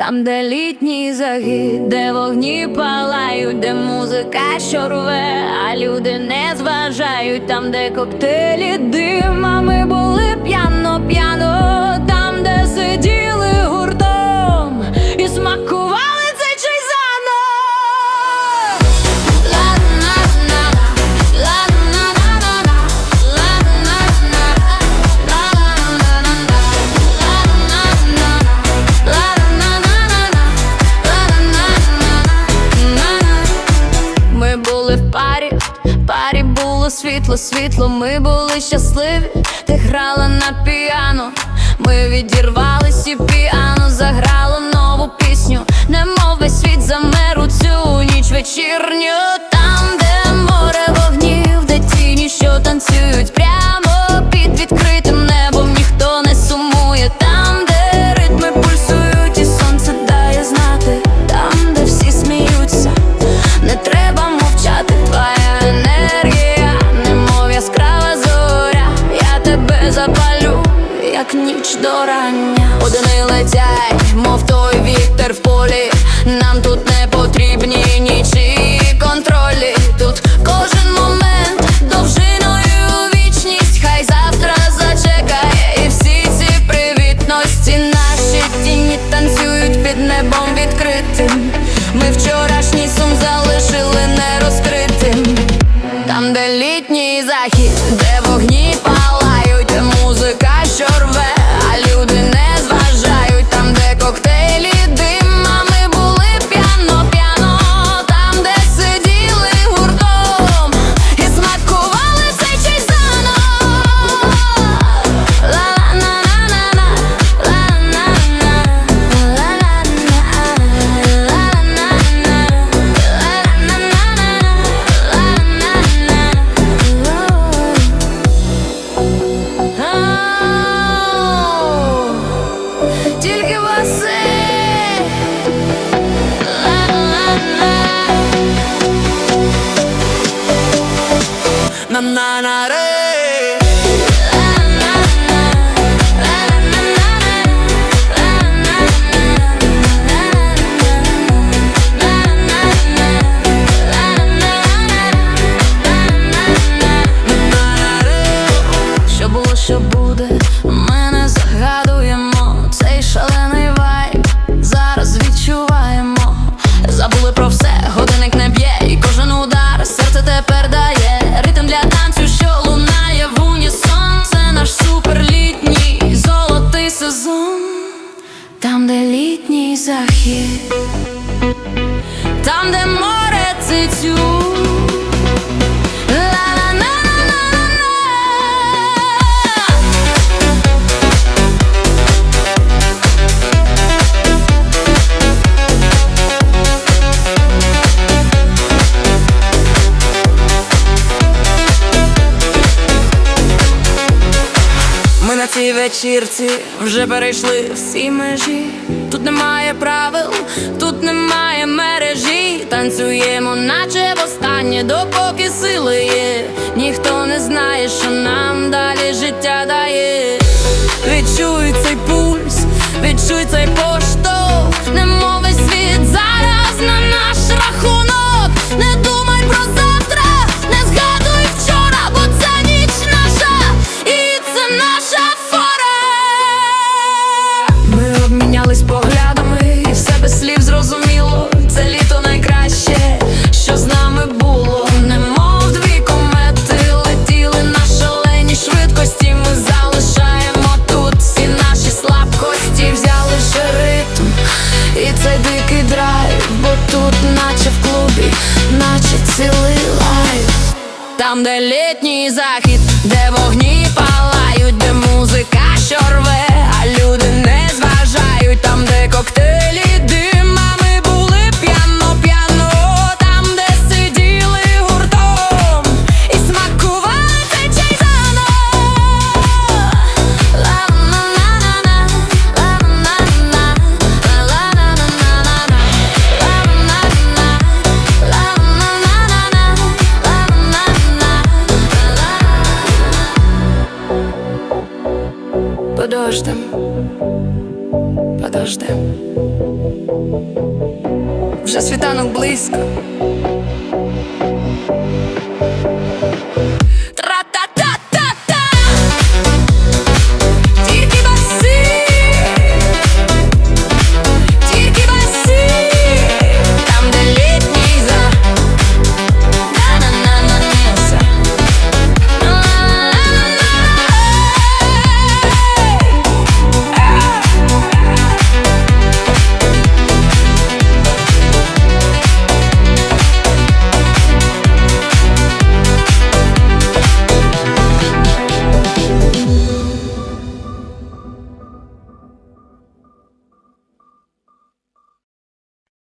Там, де літній загид, де вогні палають, де музика що рве, а люди не зважають, там, де коктейлі дим були в парі, парі було світло, світло, ми були щасливі, ти грала на піано, ми відірвались і піано заграло нову пісню, немов весь світ замер у цю ніч вечірню, там, де море вогнів, де тіні, що танцюють. там, де літній захід, де вогні. I'm not out of to на цій вечірці вже перейшли всі межі. Тут немає правил, тут немає мережі. Танцюємо, наче останнє допоки сили є. Ніхто не знає, що нам далі життя дає. Відчуй цей пульс, відчуй цей пор. Там, де літній захід, де подождем, подождем. Вже світанок близько.